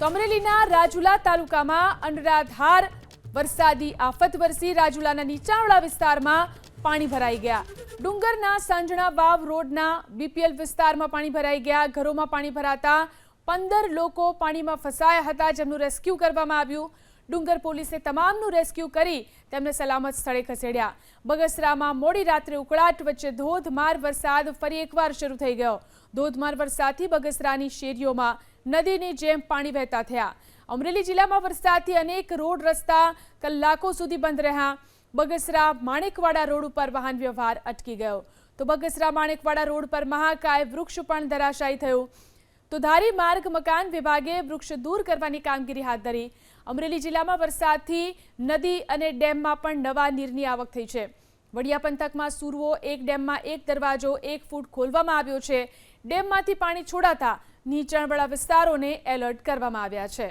તો અમરેલીના રાજુલા તાલુકામાં અનરાધાર વરસાદી આફત વરસી રાજુલાના નીચાણવાળા વિસ્તારમાં પાણી ભરાઈ ગયા. ડુંગરના સાંજણા વાવ રોડના બીપીએલ વિસ્તારમાં પાણી ભરાઈ ગયા. ઘરોમાં પાણી ભરાતા પંદર લોકો પાણીમાં ફસાયા હતા, જેમનું રેસ્ક્યુ કરવામાં આવ્યું. ડુંગર પોલીસે તમામનું રેસ્ક્યુ કરી તેમને સલામત સ્થળે ખસેડ્યા. બગસરામાં મોડી રાત્રે ઉકળાટ વચ્ચે ધોધમાર વરસાદ ફરી એકવાર શરૂ થઈ ગયો. ધોધમાર વરસાદથી બગસરાની શેરીઓમાં નદીની જેમ પાણી વહેતા થયા. અમરેલી જિલ્લામાં વરસાદથી અનેક રોડ, રસ્તા, કલાકો સુધી બંધ રહ્યા. બગસરા માણેકવાડા રોડ ઉપર વાહન વ્યવહાર અટકી ગયો. તો બગસરા માણેકવાડા રોડ પર મહાકાય વૃક્ષ પણ ધરાશાયી થયું. તો ધારી માર્ગ, મકાન વિભાગે વૃક્ષ દૂર કરવાની કામગીરી હાથ ધરી. અમરેલી જિલ્લામાં વરસાદથી નદી અને ડેમમાં પણ નવા નીરની આવક થઈ છે. વડિયા પંથકમાં સુરવો એક ડેમમાં એક દરવાજો એક ફૂટ ખોલવામાં આવ્યો છે. ડેમમાંથી પાણી છોડાતા નીચાણવાળા વિસ્તારોને એલર્ટ કરવામાં આવ્યા છે.